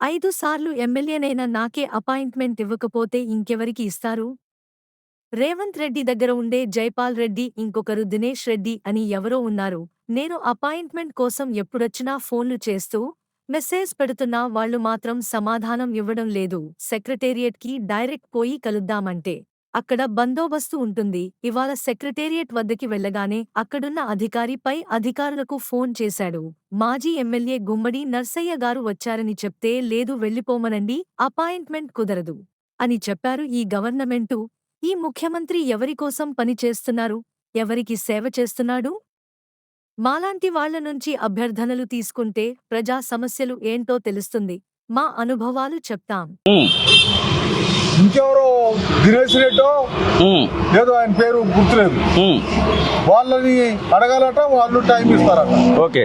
ఐదు సార్లు ఎమ్మెల్యేనైనా నాకే అపాయింట్మెంట్ ఇవ్వకపోతే ఇంకెవరికి ఇస్తారు? రేవంత్ రెడ్డి దగ్గర ఉండే జైపాల్ రెడ్డి ఇంకొకరు దినేష్ రెడ్డి అని ఎవరో ఉన్నారు. నేను అపాయింట్మెంట్ కోసం ఎప్పుడొచ్చినా ఫోన్లు చేస్తూ మెసేజ్ పెడుతున్నా వాళ్ళు మాత్రం సమాధానం ఇవ్వడం లేదు. సెక్రటేరియట్కి డైరెక్ట్ పోయి కలుద్దామంటే అక్కడ బందోబస్తు ఉంటుంది. ఇవాళ సెక్రటేరియట్ వద్దకి వెళ్ళగానే అక్కడున్న అధికారిపై అధికారులకు ఫోన్ చేశాడు. మాజీ ఎమ్మెల్యే గుమ్మడి నర్సయ్య గారు వచ్చారని చెప్తే లేదు వెళ్ళిపోమనండి అపాయింట్మెంట్ కుదరదు అని చెప్పారు ఈ గవర్నమెంటు. ఈ ముఖ్యమంత్రి ఎవరికోసం పనిచేస్తున్నారు ఎవరికి సేవ చేస్తున్నాడు? మాలాంటి వాళ్ళ నుంచి అభ్యర్థనలు తీసుకుంటే ప్రజా సమస్యలు ఏంటో తెలుస్తుంది. మా అనుభవాలు చెప్తాం. ఇంకెవరో దినేష్ రెడ్డో? ఏదో ఆయన పేరు గుర్తులేదు. వాళ్ళని అడగాలట వాళ్ళు టైం ఇస్తారట. ఓకే.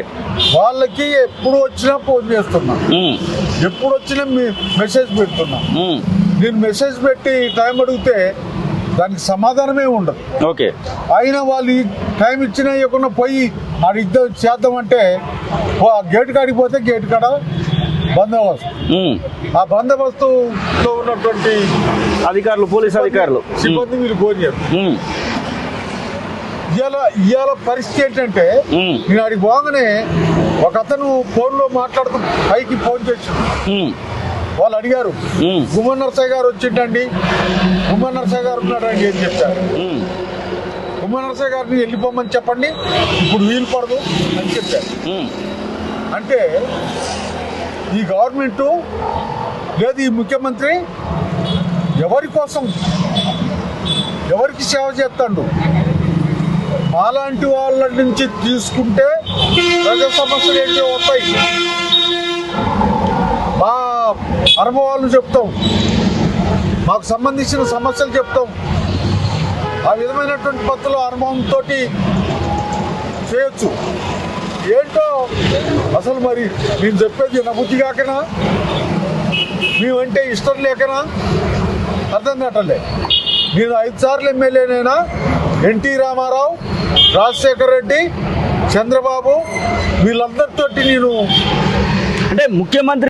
వాళ్ళకి ఎప్పుడు వచ్చినా ఫోన్ చేస్తున్నా. ఎప్పుడు వచ్చినా మీ మెసేజ్ పెడుతున్నా. నేను మెసేజ్ పెట్టి టైం అడిగితే దానికి సమాధానమే ఉండదు. ఓకే. అయినా వాళ్ళు టైం ఇచ్చినా ఇవ్వకుండా పోయి ఆడ ఇద్దాం చేద్దామంటే గేట్ కాడికి పోతే గేట్ కాడ బందోబస్తు. ఆ బందోబస్తులో ఉన్నటువంటి అధికారులు పోలీస్ అధికారులు. సిబ్బంది వీళ్ళు ఫోన్ ఉమ్, ఇవాళ ఇవాళ పరిస్థితి ఏంటంటే నేను అడిగి పోగానే ఒక అతను ఫోన్లో మాట్లాడుతూ పైకి ఫోన్ ఉమ్, వాళ్ళు అడిగారు. గుమ్మన్ నరసయ్య గారు వచ్చిండండి. గుమ్మన్ నరసయ్య గారు ఉన్నాడండి అని చెప్పారు. ఉమ్, గుమ్మన్ నరసయ్య గారిని వెళ్ళిపోమని చెప్పండి. ఇప్పుడు వీలు పడదు అని చెప్పారు. అంటే ఈ గవర్నమెంటు లేదు ఈ ముఖ్యమంత్రి ఎవరి కోసం ఎవరికి సేవ చేస్తాడు? మాలాంటి వాళ్ళ నుంచి తీసుకుంటే ప్రజల సమస్యలు ఏంటో వస్తాయి. మా అనుభవాలను చెప్తాం. మాకు సంబంధించిన సమస్యలు చెప్తాం. ఆ విధమైనటువంటి పద్ధతిలో అనుభవంతో చేయొచ్చు. ఏంటో? అసలు మరి నేను చెప్పేది నబుద్ధి కాకనా? మేమంటే ఇష్టం లేకనా? అర్థం కావట్లే. నేను ఐదు సార్లు ఎమ్మెల్యేనైనా ఎన్టీ రామారావు రాజశేఖర్ రెడ్డి చంద్రబాబు వీళ్ళందరితోటి నేను అంటే ముఖ్యమంత్రి